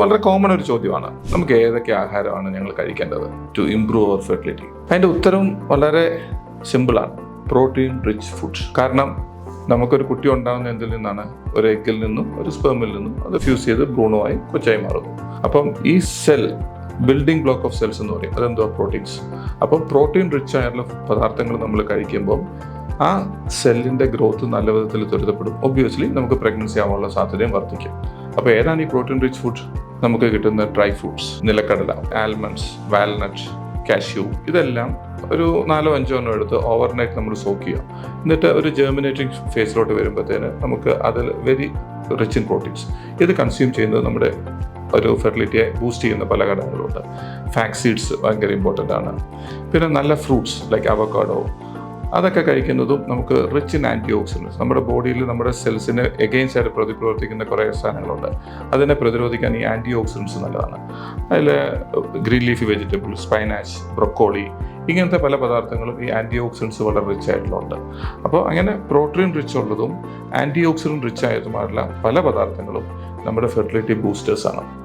വളരെ കോമൺ ഒരു ചോദ്യമാണ്. നമുക്ക് ഏതൊക്കെ ആഹാരമാണ് ഞങ്ങൾ കഴിക്കേണ്ടത് ടു ഇംപ്രൂവ് അവർ ഫെർട്ടിലിറ്റി അതിന്റെ ഉത്തരം വളരെ സിമ്പിളാണ് പ്രോട്ടീൻ റിച്ച് ഫുഡ്സ് കാരണം നമുക്കൊരു കുട്ടി ഉണ്ടാകുന്ന എന്തിൽ നിന്നാണ്? ഒരു എഗ്ഗിൽ നിന്നും ഒരു സ്പെർമിൽ നിന്നും അത് ഫ്യൂസ് ചെയ്ത് ഭ്രൂണമായി കൊച്ചായി മാറുന്നു. അപ്പം ഈ cell building block of cells എന്ന് പറയും. അതെന്തോ പ്രോട്ടീൻസ് അപ്പം പ്രോട്ടീൻ റിച്ച് ആയിട്ടുള്ള പദാർത്ഥങ്ങൾ നമ്മൾ കഴിക്കുമ്പോൾ ആ സെല്ലിന്റെ ഗ്രോത്ത് നല്ല വിധത്തിൽ ത്വരിതപ്പെടും. ഒബ്വിയസ്ലി നമുക്ക് പ്രഗ്നൻസി ആവാനുള്ള സാധ്യതയും വർദ്ധിക്കും. അപ്പോൾ ഏതാണ് ഈ പ്രോട്ടീൻ റിച്ച് ഫുഡ് നമുക്ക് കിട്ടുന്ന ഡ്രൈ ഫ്രൂട്ട്സ് നിലക്കടല ആൽമണ്ട്സ് വാൽനട്ട് കാഷ്യൂ ഇതെല്ലാം ഒരു നാലോ അഞ്ചോ എണ്ണം എടുത്ത് ഓവർനൈറ്റ് നമ്മൾ സോക്ക് ചെയ്യാം. എന്നിട്ട് ഒരു ജെർമിനേറ്റിംഗ് ഫേസിലോട്ട് വരുമ്പോഴത്തേന് നമുക്ക് അതിൽ വെരി റിച്ച് ഇൻ പ്രോട്ടീൻസ് ഇത് കൺസ്യൂം ചെയ്യുന്നത് നമ്മുടെ ഒരു ഫെർട്ടിലിറ്റിയെ ബൂസ്റ്റ് ചെയ്യുന്ന പല ഘടകങ്ങളുണ്ട്. ഫാക്സീഡ്സ് ഭയങ്കര ഇമ്പോർട്ടന്റ് ആണ്. പിന്നെ നല്ല ഫ്രൂട്ട്സ് ലൈക്ക് അവക്കാഡോ അതൊക്കെ കഴിക്കുന്നതും നമുക്ക് റിച്ച് ഇൻ ആന്റി ഓക്സിഡൻസ് നമ്മുടെ ബോഡിയിൽ നമ്മുടെ സെൽസിന് എഗെയിൻസ്റ്റ് ആയിട്ട് പ്രതിപ്രവർത്തിക്കുന്ന കുറേ സാധനങ്ങളുണ്ട്. അതിനെ പ്രതിരോധിക്കാൻ ഈ ആന്റി ഓക്സിഡൻസ് നല്ലതാണ്. അതിൽ green leafy vegetable spinach broccoli ഇങ്ങനത്തെ പല പദാർത്ഥങ്ങളും ഈ ആന്റി ഓക്സിഡൻസ് വളരെ റിച്ച് ആയിട്ടുള്ളതുണ്ട്. അപ്പോൾ അങ്ങനെ പ്രോട്ടീൻ റിച്ച് ഉള്ളതും ആന്റി ഓക്സിഡന്റ് റിച്ച് ആയതുമായിട്ടുള്ള പല പദാർത്ഥങ്ങളും നമ്മുടെ ഫെർട്ടിലിറ്റി ബൂസ്റ്റേഴ്സാണ്